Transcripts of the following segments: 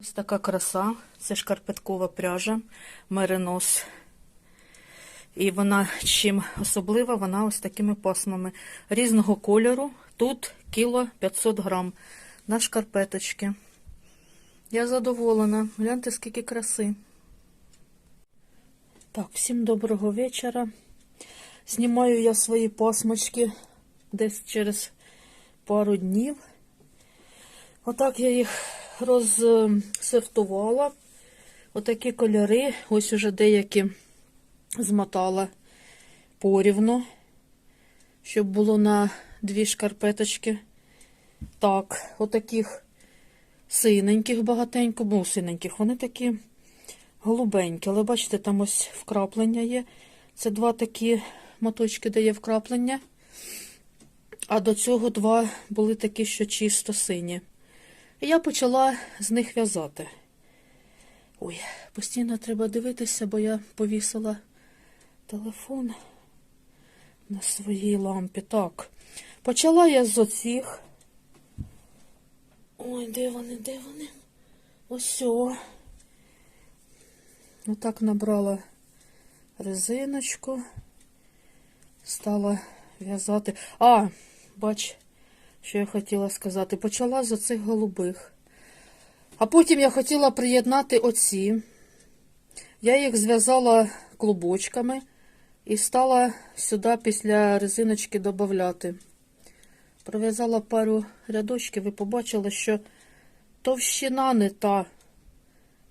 Ось така краса. Це шкарпеткова пряжа, меринос. І вона чим особлива, вона ось такими пасмами різного кольору. Тут кіло 500 грам на шкарпеточки. Я задоволена. Гляньте, скільки краси. Так, всім доброго вечора. Знімаю я свої пасмочки десь через пару днів. Отак я їх розсортувала. Отакі кольори. Ось уже деякі змотала порівну, щоб було на дві шкарпеточки. Так, отаких синеньких багатенько, ну, синеньких, вони такі голубенькі, але бачите, там ось вкраплення є. Це два такі моточки, де є вкраплення. А до цього два були такі, що чисто сині. Я почала з них в'язати. Ой, постійно треба дивитися, бо я повісила телефон на своїй лампі. Так, почала я з оцих. Ой, де вони, де вони? Ось. Отак набрала резиночку, стала в'язати. А, бач, що я хотіла сказати. Почала з оцих голубих. А потім я хотіла приєднати оці. Я їх зв'язала клубочками і стала сюди після резиночки додати. Пров'язала пару рядочків і побачила, що товщина не та.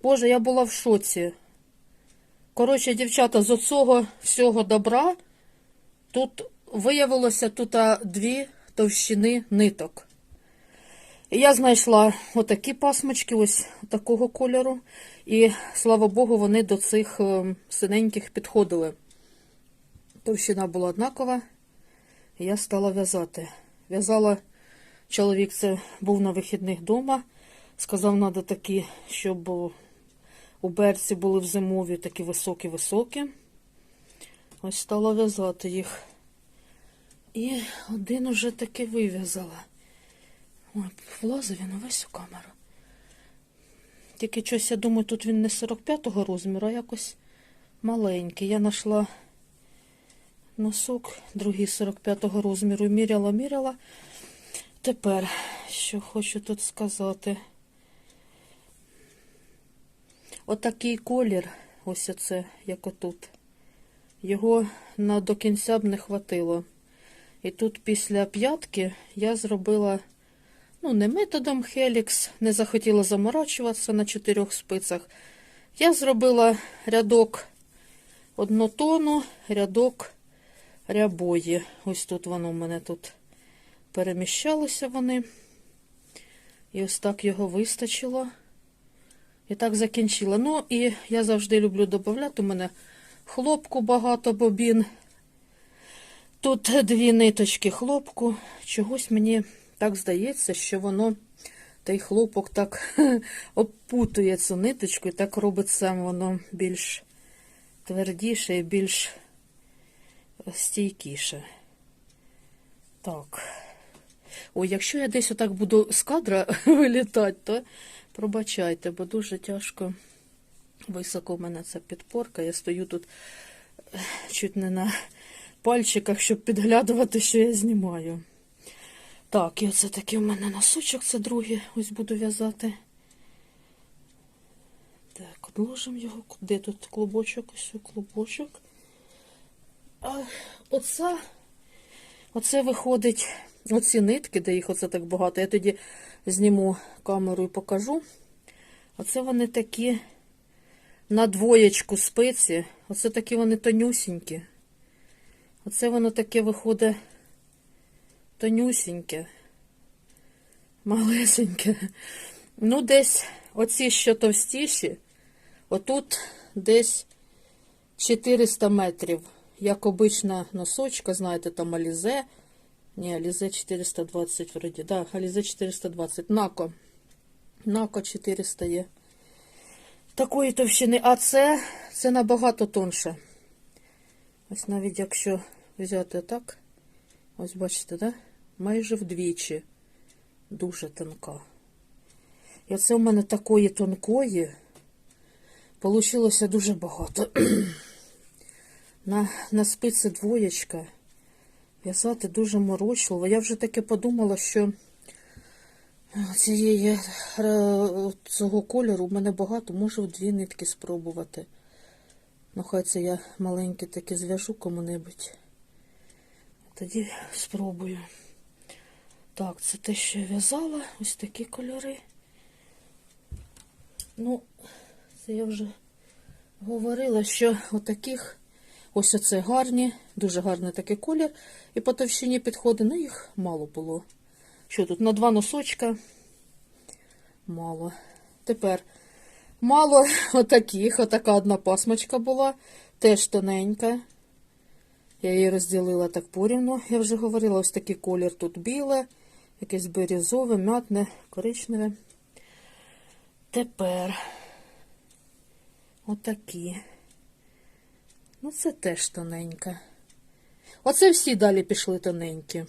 Боже, я була в шоці. Коротше, дівчата, з оцього всього добра тут виявилося тут дві товщини ниток. Я знайшла отакі пасмочки, ось такого кольору. І, слава Богу, вони до цих е, синеньких підходили. Товщина була однакова, і я стала в'язати. В'язала чоловік, це був на вихідних вдома. Сказав, треба такі, щоб у берці були в зимові такі високі-високі. Ось стала в'язати їх. І один уже таки вив'язала. Ой, влазив він увесь у камеру. Тільки щось, я думаю, тут він не 45-го розміру, а якось маленький. Я знайшла носок, другий 45-го розміру. Міряла, міряла. Тепер, що хочу тут сказати. Отакий колір, ось оце, як отут. Його на до кінця б не хватило. І тут після п'ятки я зробила, ну, не методом Helix, не захотіла заморачуватися на чотирьох спицях. Я зробила рядок однотону, рядок рябої. Ось тут воно в мене тут переміщалося вони. І ось так його вистачило. І так закінчила. Ну, і я завжди люблю додати. У мене хлопку багато бобін. Тут дві ниточки хлопку. Чогось мені так здається, що воно, той хлопок так обпутує цю ниточку і так робить сам воно більш твердіше і більш стійкіше. Так. Ой, якщо я десь отак буду з кадра вилітати, то пробачайте, бо дуже тяжко. Високо в мене ця підпорка. Я стою тут е, чуть не на пальчиках, щоб підглядувати, що я знімаю. Так, і оце такий у мене носочок, це другий. Ось буду в'язати. Так, одложимо його. Де тут клубочок? Ось клубочок. А оце, оце виходить, оці нитки, де їх оце так багато. Я тоді зніму камеру і покажу. Оце вони такі на двоєчку спиці. Оце такі вони тонюсінькі. Оце воно таке виходить тонюсіньке, малесеньке. Ну, десь оці що товстіші, отут десь 400 метрів. Як обична носочка, знаєте, там Алізе. Ні, Алізе 420 вроді. Да, Алізе 420. Нако. Нако 400 є. Такої товщини. А це, це набагато тонше. Ось навіть якщо взяти так, ось бачите, да? майже вдвічі. Дуже тонка. І оце у мене такої тонкої. Получилося дуже багато. на, на спиці двоєчка. В'язати дуже морочливо. Я вже таки подумала, що цієї е, цього кольору в мене багато, можу дві нитки спробувати. Ну, хай це я маленькі таки зв'яжу кому-небудь. Тоді спробую. Так, це те, що я в'язала. Ось такі кольори. Ну, це я вже говорила, що отаких, ось оце гарні, дуже гарний такий колір. І по товщині підходить, ну їх мало було. Що тут? На два носочка. Мало. Тепер мало отаких. Отака одна пасмочка була, теж тоненька. Я її розділила так порівну, я вже говорила, ось такий колір тут біле, якесь бірюзове, мятне, коричневе. Тепер отакі. Ну, це теж тоненька. Оце всі далі пішли тоненькі.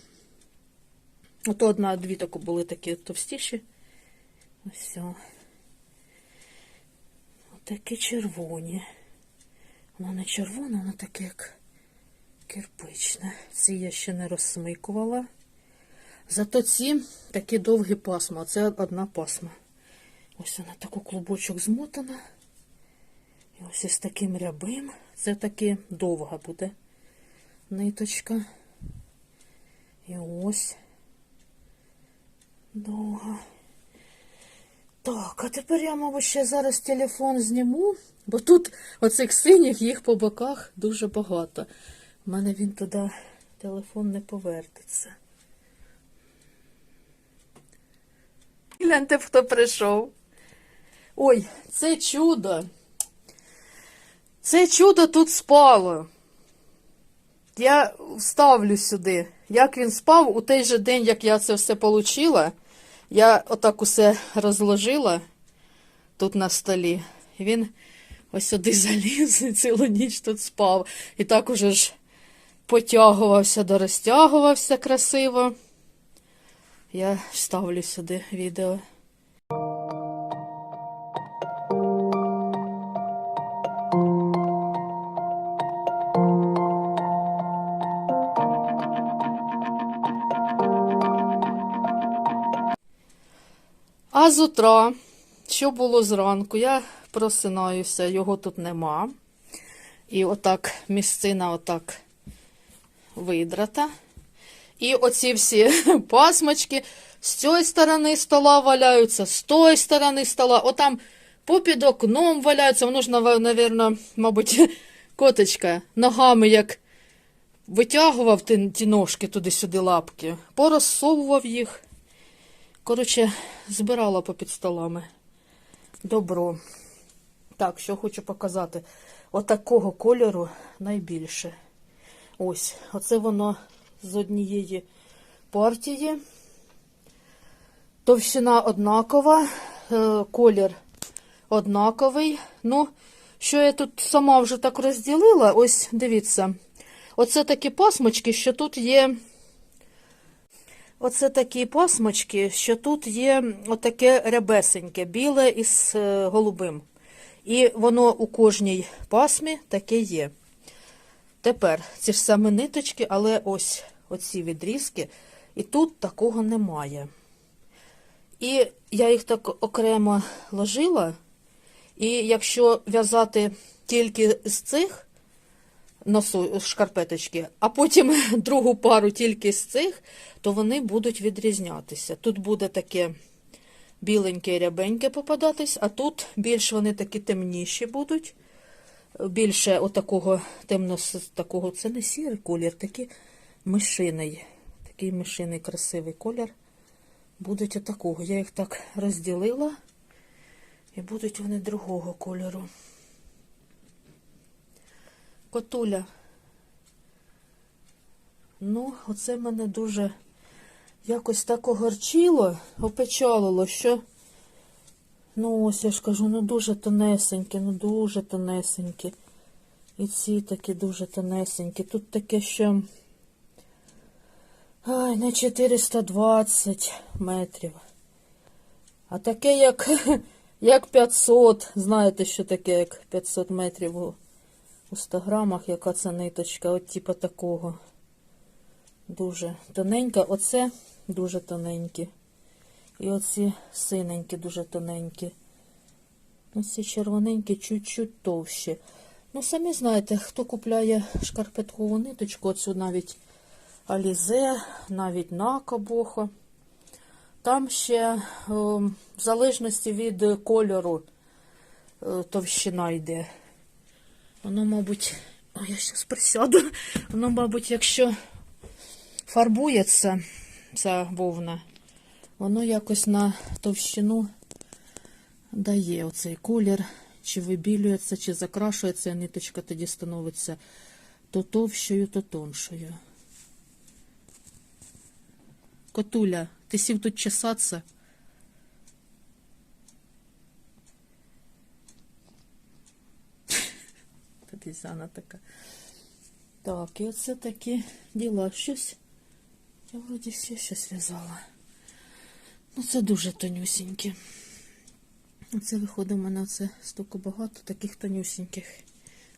Ото одна, дві тако були такі товстіші. Ось. все. Отакі червоні. Воно не червоне, воно таке як кирпичне. Ці я ще не розсмикувала. Зато ці такі довгі пасма. Це одна пасма. Ось вона таку клубочок змотана. І ось із таким рябим. Це таки довга буде ниточка. І ось довга. Так, а тепер я, мабуть, ще зараз телефон зніму, бо тут оцих синіх їх по боках дуже багато. У мене він туди телефон не повертиться. Гляньте, хто прийшов. Ой, це чудо. Це чудо тут спало. Я вставлю сюди. Як він спав у той же день, як я це все отримала, я отак усе розложила тут на столі. Він ось сюди заліз і цілу ніч тут спав. І так уже ж потягувався, дорозтягувався красиво. Я ставлю сюди відео. А з утра, що було зранку, я просинаюся, його тут нема. І отак місцина отак видрата. І оці всі пасмочки з цієї сторони стола валяються, з тої сторони стола. Отам попід окном валяються. Воно ж, навірно, мабуть, коточка ногами як витягував ті, ножки туди-сюди лапки, порозсовував їх. Коротше, збирала попід столами. Добро. Так, що хочу показати. Отакого кольору найбільше. Ось, оце воно з однієї партії. Товщина однакова, е, колір однаковий. Ну, що я тут сама вже так розділила, ось дивіться. Оце такі пасмочки, що тут є. Оце такі пасмочки, що тут є отаке рябесеньке, біле із е, голубим. І воно у кожній пасмі таке є. Тепер ці ж самі ниточки, але ось оці відрізки, і тут такого немає. І я їх так окремо ложила, і якщо в'язати тільки з цих носу шкарпеточки, а потім другу пару тільки з цих, то вони будуть відрізнятися. Тут буде таке біленьке і рябеньке попадатись, а тут більш вони такі темніші будуть. Більше отакого темно такого, це не сірий колір, такий мишиний. Такий мишиний красивий колір. Будуть отакого. Я їх так розділила, і будуть вони другого кольору. Котуля. Ну, оце мене дуже якось так огорчило, опечалило, що, ну, ось я ж кажу, ну дуже тонесенькі, ну дуже тонесенькі. І ці такі дуже тонесенькі. Тут таке, що. Ай, на 420 метрів. А таке, як, як 500, знаєте, що таке, як 500 метрів у, у 100 грамах, яка це ниточка, от типа такого. Дуже тоненька. Оце дуже тоненькі. І оці синенькі, дуже тоненькі. Оці червоненькі, чуть-чуть товщі. Ну, самі знаєте, хто купляє шкарпеткову ниточку, оцю навіть Алізе, навіть Накобохо. Там ще, е, в залежності від кольору, е, товщина йде. Воно, мабуть, о, я зараз присяду. Воно, мабуть, якщо фарбується ця вовна, воно якось на товщину дає оцей колір, чи вибілюється, чи закрашується, і ниточка тоді становиться то товщою, то тоншою. Котуля, ти сів тут чесатися? Підізана така. Так, і оце такі діла. Щось. Я вроді все щось в'язала. Ну, це дуже тонюсінькі. Оце виходить у мене це стільки багато таких тонюсіньких.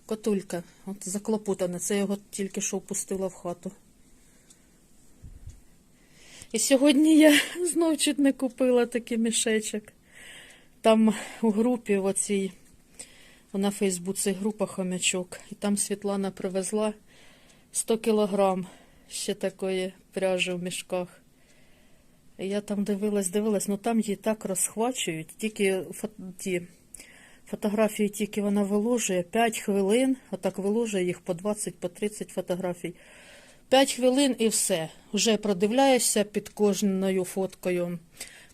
Котулька, от заклопотана. Це його тільки що впустила в хату. І сьогодні я знов чуть не купила такий мішечок. Там у групі в оцій, на Фейсбуці група хомячок. І там Світлана привезла 100 кілограм ще такої пряжі в мішках. Я там дивилась, дивилась, ну там її так розхвачують, тільки ті фотографії тільки вона виложує 5 хвилин, отак виложує їх по 20, по 30 фотографій. 5 хвилин і все. Вже продивляєшся під кожною фоткою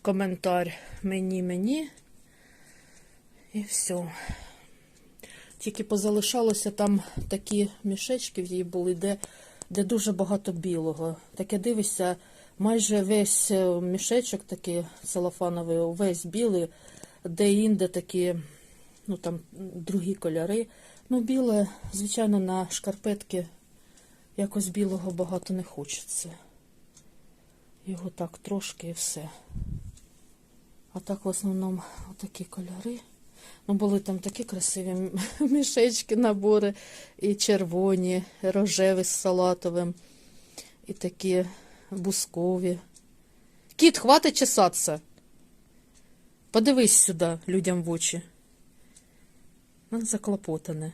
коментар мені, мені. І все. Тільки позалишалося там такі мішечки в її були, де, де дуже багато білого. Таке дивишся, майже весь е, мішечок такий целофановий, весь білий, де інде такі, ну там другі кольори. Ну, біле, звичайно, на шкарпетки якось білого багато не хочеться. Його так трошки і все. А так в основному отакі кольори. Ну, були там такі красиві мішечки, набори, і червоні, рожеві з салатовим, і такі бускові. Кіт, хватить чесатися. Подивись сюди людям в очі. Ну, заклопотане.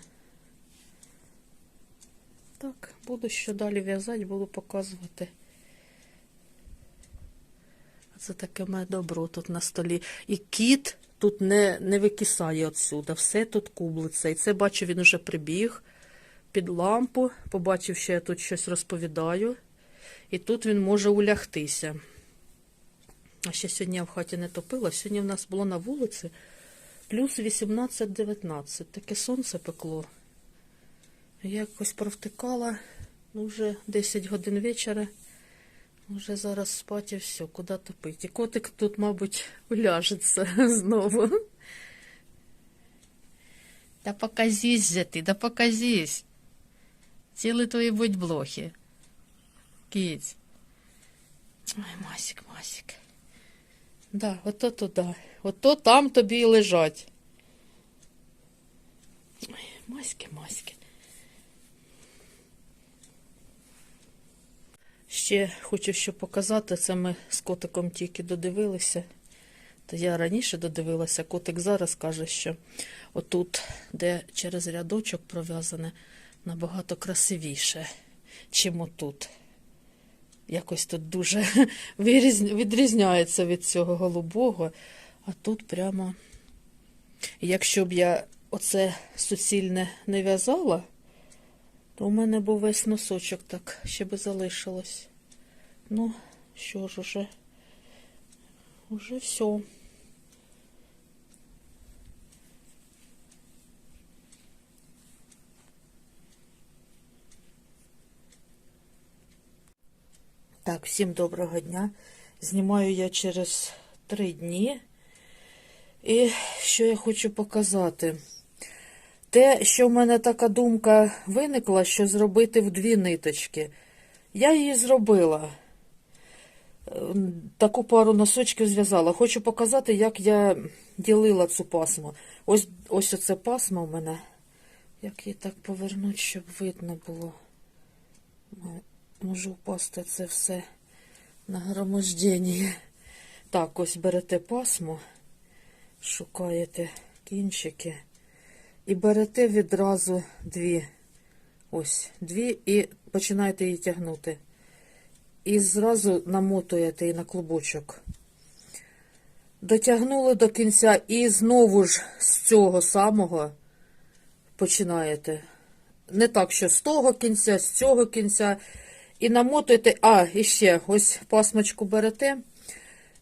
Так, буду що далі в'язати, буду показувати. Це таке моє добро тут на столі. І кіт тут не, не викисає отсюда. Все тут кублиться. І це бачу, він уже прибіг під лампу, побачив, що я тут щось розповідаю. І тут він може улягтися. А ще сьогодні я в хаті не топила. Сьогодні в нас було на вулиці плюс 18-19. Таке сонце пекло. Я якось провтикала, ну вже 10 годин вечора. Вже зараз спати і все, куди топить. І котик тут, мабуть, уляжеться знову. Да показись же ти, да показись. Цілі твої будь блохи. Кіць. Ой, Масік, Масік. Да, ото туди. Ото там тобі і лежать. Ой, Маськи, Маськи. Ще хочу що показати, це ми з котиком тільки додивилися. То я раніше додивилася, котик зараз каже, що отут, де через рядочок пров'язане, набагато красивіше, чим отут. Якось тут дуже відрізняється від цього голубого, а тут прямо. Якщо б я оце суцільне не в'язала, то у мене був весь носочок так ще би залишилось. Ну, що ж уже, уже все. Так, всім доброго дня. Знімаю я через три дні. І що я хочу показати? Те, що в мене така думка виникла, що зробити в дві ниточки. Я її зробила. Ем, Таку пару носочків зв'язала. Хочу показати, як я ділила цю пасму. Ось ось оце пасма у мене. Як її так повернути, щоб видно було. Можу впасти це все на громождіння. Так, ось берете пасму, шукаєте кінчики і берете відразу дві. Ось, дві і починаєте її тягнути. І зразу намотуєте її на клубочок. Дотягнули до кінця і знову ж з цього самого починаєте. Не так, що з того кінця, з цього кінця. І намотуєте, а, і ще ось пасмочку берете.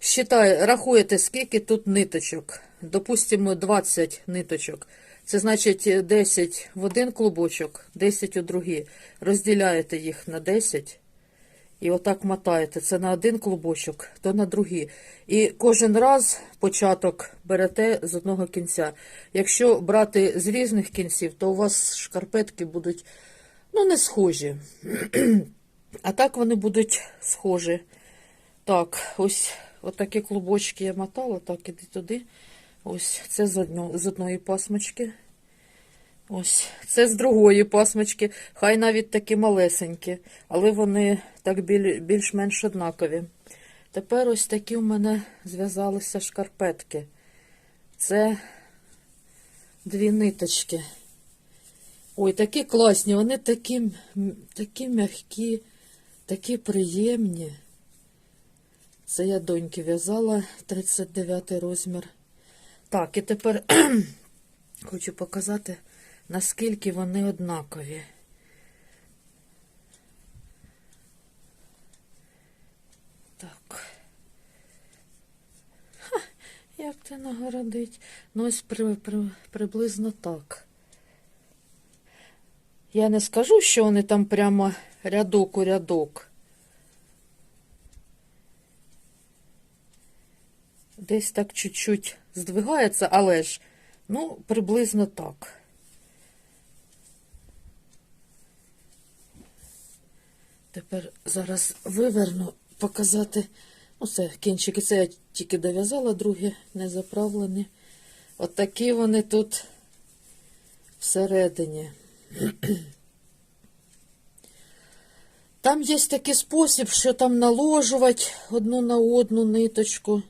Считай, рахуєте, скільки тут ниточок. Допустимо, 20 ниточок. Це значить 10 в один клубочок, 10 у другий. Розділяєте їх на 10. І отак мотаєте. Це на один клубочок, то на другий. І кожен раз початок берете з одного кінця. Якщо брати з різних кінців, то у вас шкарпетки будуть ну, не схожі. А так вони будуть схожі. Так, ось отакі клубочки я мотала, так, іди туди. Ось це з, одно, з одної пасмочки. Ось, це з другої пасмочки. Хай навіть такі малесенькі, але вони так більш-менш однакові. Тепер ось такі у мене зв'язалися шкарпетки. Це дві ниточки. Ой, такі класні, вони такі, такі м'які, такі приємні. Це я доньки в'язала 39 розмір. Так, і тепер хочу показати, наскільки вони однакові. Так. Ха, як це нагородить? Ну, ось при, при, приблизно так. Я не скажу, що вони там прямо рядок у рядок. Десь так чуть-чуть здвигається, але ж, ну, приблизно так. Тепер зараз виверну, показати. Ну, це кінчики, це я тільки дов'язала, другі не заправлені. От такі вони тут всередині. Там є такий спосіб, що там наложувати одну на одну ниточку,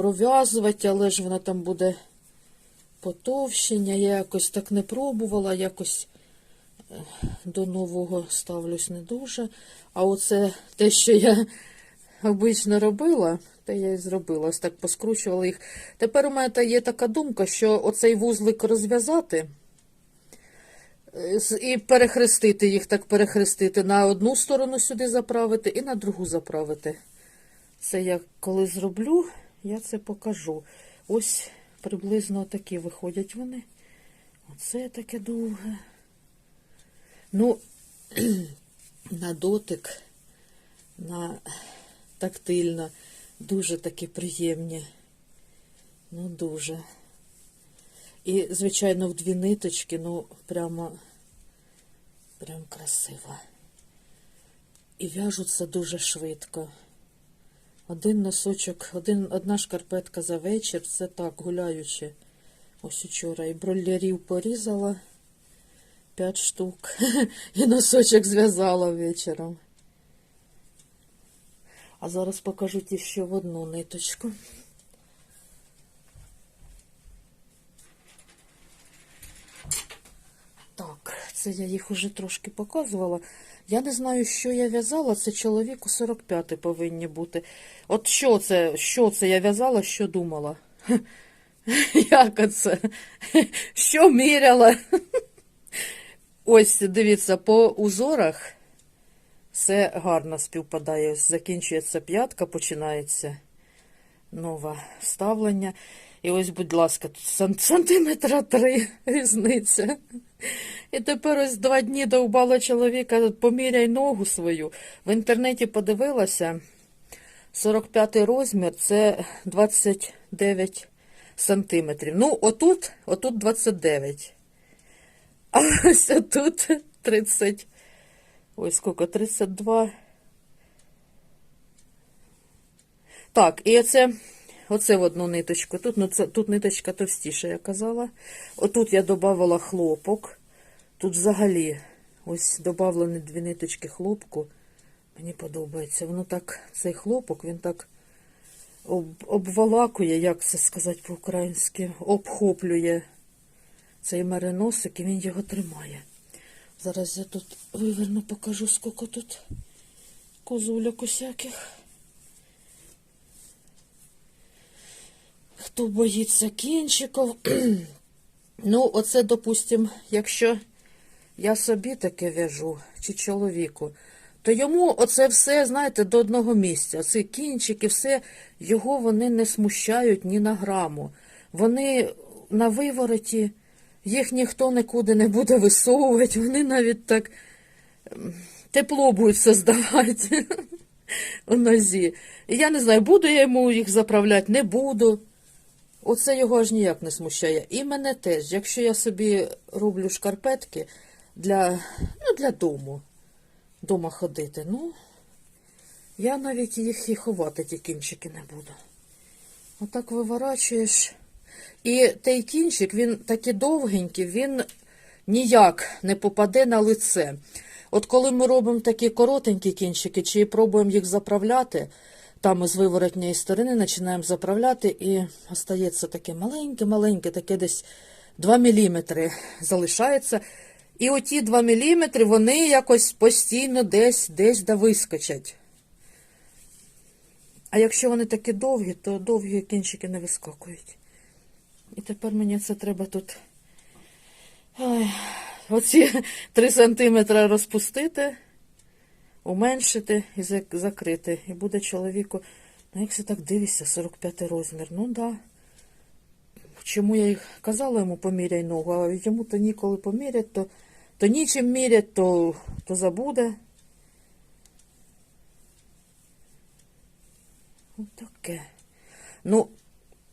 пров'язувати, але ж вона там буде потовщення. Я якось так не пробувала, якось е, до нового ставлюсь не дуже. А оце те, що я обично робила, те я і зробила. Ось так поскручувала їх. Тепер у мене є така думка, що оцей вузлик розв'язати. І перехрестити їх, так перехрестити. На одну сторону сюди заправити і на другу заправити. Це я коли зроблю, я це покажу. Ось приблизно такі виходять вони. Оце таке довге. Ну, на дотик, на тактильно, дуже такі приємні. Ну, дуже. І, звичайно, в дві ниточки, ну, прямо, прям красиво. І в'яжуться дуже швидко. Один носочок, один, одна шкарпетка за вечір, це так, гуляючи. Ось учора і бролерів порізала п'ять штук. І носочок зв'язала вечором. А зараз покажу ті ще в одну ниточку. Так, це я їх уже трошки показувала. Я не знаю, що я в'язала, це чоловіку 45 повинні бути. От що це, що це я в'язала, що думала? Як це? Що міряла? Ось, дивіться, по узорах все гарно співпадає. Закінчується п'ятка, починається нове ставлення. І ось, будь ласка, тут сантиметра три різниця. І тепер ось два дні довбала чоловіка, поміряй ногу свою. В інтернеті подивилася, 45 розмір це 29 сантиметрів. Ну, отут, отут 29. А ось тут 30. Ой, скільки? 32. Так, і оце, оце в одну ниточку. Тут, ну, це, тут ниточка товстіша, я казала. Отут я додавала хлопок. Тут взагалі ось додавлені дві ниточки хлопку. Мені подобається. Воно так, цей хлопок, він так об, обволакує, як це сказати по-українськи, обхоплює цей мериносик і він його тримає. Зараз я тут виверну, покажу, скільки тут козуляк усяких. Хто боїться кінчиків. ну, оце, допустим, якщо я собі таке в'яжу, чи чоловіку, то йому оце все, знаєте, до одного місця. Ці кінчики, все, його вони не смущають ні на граму. Вони на вивороті, їх ніхто нікуди не буде висовувати, вони навіть так тепло будуть создавати у нозі. Я не знаю, буду я йому їх заправляти, не буду. Оце його аж ніяк не смущає. І мене теж. Якщо я собі роблю шкарпетки для, ну, для дому, дома ходити, ну, я навіть їх і ховати, ті кінчики не буду. Отак виворачуєш. І той кінчик, він такий довгенький, він ніяк не попаде на лице. От коли ми робимо такі коротенькі кінчики, чи пробуємо їх заправляти, там з виворотньої сторони починаємо заправляти, і остається таке маленьке-маленьке, таке десь 2 мм залишається. І оті 2 мм, вони якось постійно десь десь да вискочать. А якщо вони такі довгі, то довгі кінчики не вискакують. І тепер мені це треба тут ой, оці 3 сантиметри розпустити, уменшити і закрити. І буде чоловіку, ну як це так дивишся, 45 розмір. Ну да. Чому я їх казала йому поміряй ногу, а йому то ніколи помірять, то, то нічим мірять, то, то забуде. Отаке. Ну,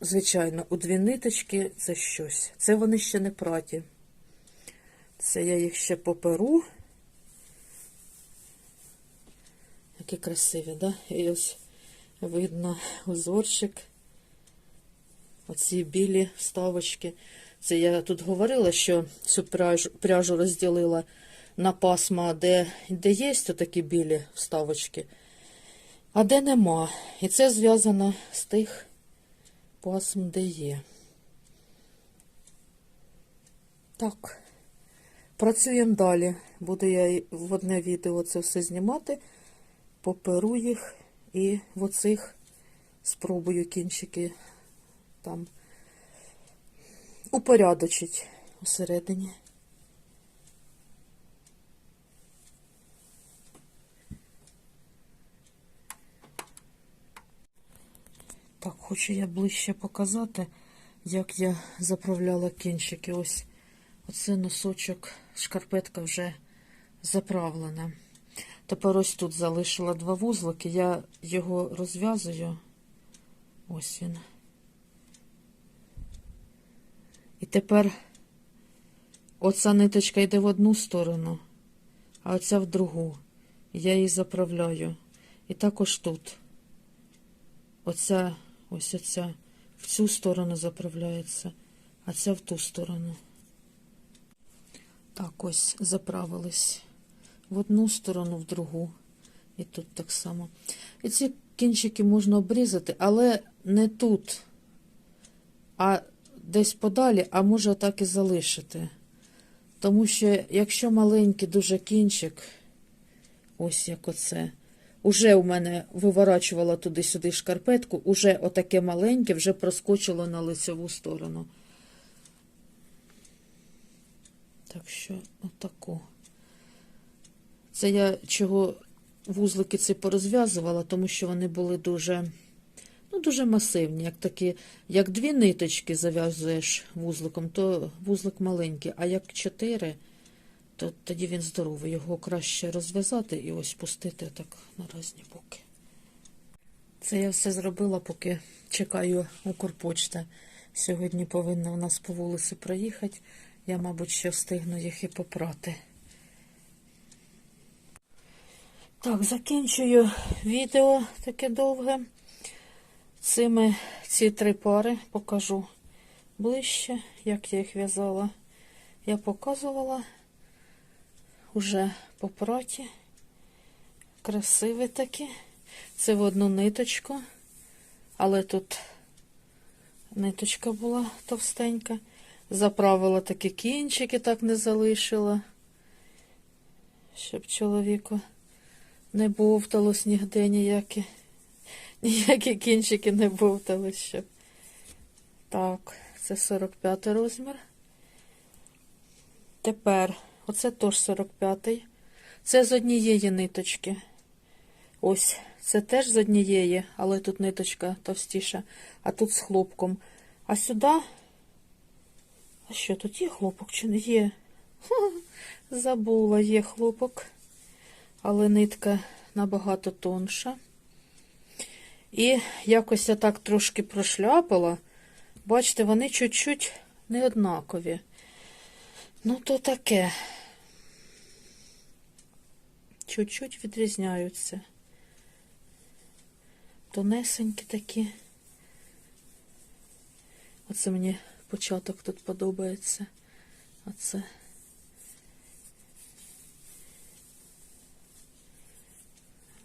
звичайно, у дві ниточки це щось. Це вони ще не праті. Це я їх ще поперу. Які красиві, да? І ось видно узорчик. Оці білі вставочки. Це я тут говорила, що цю пряжу, розділила на пасма, де, де є такі білі вставочки, а де нема. І це зв'язано з тих пасм, де є. Так, працюємо далі. Буду я в одне відео це все знімати, поперу їх і в оцих спробую кінчики там упорядочить усередині. Так, хочу я ближче показати, як я заправляла кінчики. Ось оце носочок, шкарпетка вже заправлена. Тепер ось тут залишила два вузлики, я його розв'язую. Ось він. І тепер оця ниточка йде в одну сторону, а оця в другу. Я її заправляю. І також тут. Оця, ось оця в цю сторону заправляється, а ця в ту сторону. Так, ось заправились в одну сторону, в другу. І тут так само. І ці кінчики можна обрізати, але не тут, а десь подалі, а може так і залишити. Тому що, якщо маленький дуже кінчик, ось як оце, уже у мене виворачувала туди-сюди шкарпетку, уже отаке маленьке вже проскочило на лицеву сторону. Так що, отако. Це я чого вузлики ці порозв'язувала, тому що вони були дуже, ну, дуже масивні. Як такі, як дві ниточки зав'язуєш вузликом, то вузлик маленький, а як чотири, то тоді він здоровий. Його краще розв'язати і ось пустити так на різні боки. Це я все зробила, поки чекаю Укрпочта. Сьогодні повинна у нас по вулиці проїхати. Я, мабуть, ще встигну їх і попрати. Так, закінчую відео таке довге. Цими ці три пари покажу ближче, як я їх в'язала. Я показувала уже по праті. Красиві такі. Це в одну ниточку, але тут ниточка була товстенька. Заправила такі кінчики, так не залишила, щоб чоловіку не бовталось нігде ніякі. Ніякі кінчики не бовтались, щоб. Так, це 45 розмір. Тепер, оце теж 45-й. Це з однієї ниточки. Ось, це теж з однієї, але тут ниточка товстіша, а тут з хлопком. А сюди. А що, тут є хлопок чи не є? Ха, забула, є хлопок, але нитка набагато тонша. І якось я так трошки прошляпала. Бачите, вони чуть-чуть не однакові. Ну, то таке. Чуть-чуть відрізняються. Тонесенькі такі. Оце мені початок тут подобається. Оце.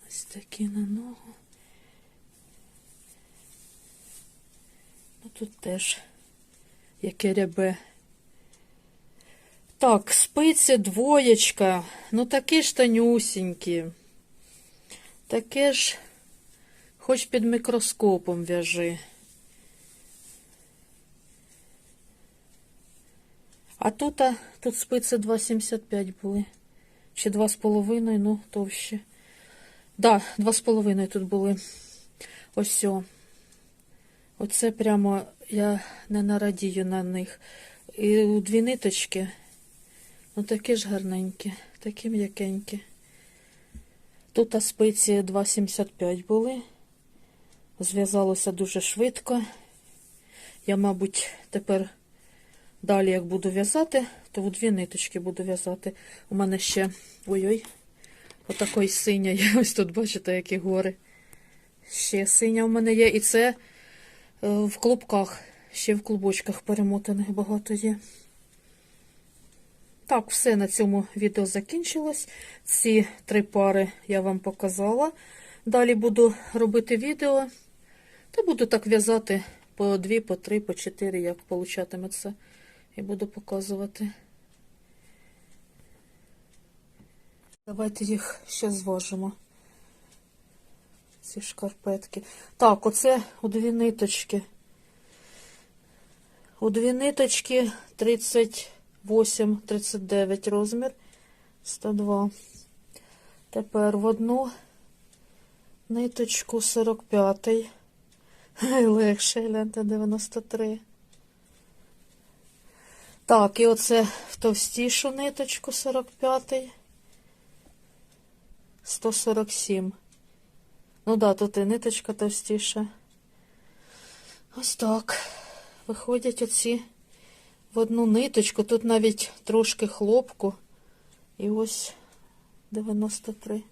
Ось такі на ногу. Ну тут теж яке рябе. Так, спиці двоєчка. Ну такі ж тонюсінькі. Таке ж, хоч під мікроскопом в'яжи. А тут, а, тут спиці 2,75 були. Чи 2,5, ну, товщі. Да, 2,5 тут були. Ось. О. Оце прямо я не нарадію на них. І дві ниточки. Ну такі ж гарненькі, такі м'якенькі. Тут спиці 2,75 були. Зв'язалося дуже швидко. Я, мабуть, тепер далі, як буду в'язати, то у дві ниточки буду в'язати. У мене ще ой-ой, отакий синя є. Ось тут, бачите, які гори. Ще синя у мене є. І це е, в клубках, ще в клубочках перемотаних багато є. Так, все на цьому відео закінчилось. Ці три пари я вам показала. Далі буду робити відео. Та буду так в'язати по дві, по три, по чотири, як получатиметься. І буду показувати. Давайте їх ще зважимо. Ці шкарпетки. Так, оце у дві ниточки. У дві ниточки 38, 39 розмір. 102. Тепер в одну ниточку 45. Ай, Легше, гляньте, 93. Так, і оце в товстішу ниточку 45. 147. Ну да, тут і ниточка товстіша. Ось так. Виходять оці в одну ниточку. Тут навіть трошки хлопку. І ось 93.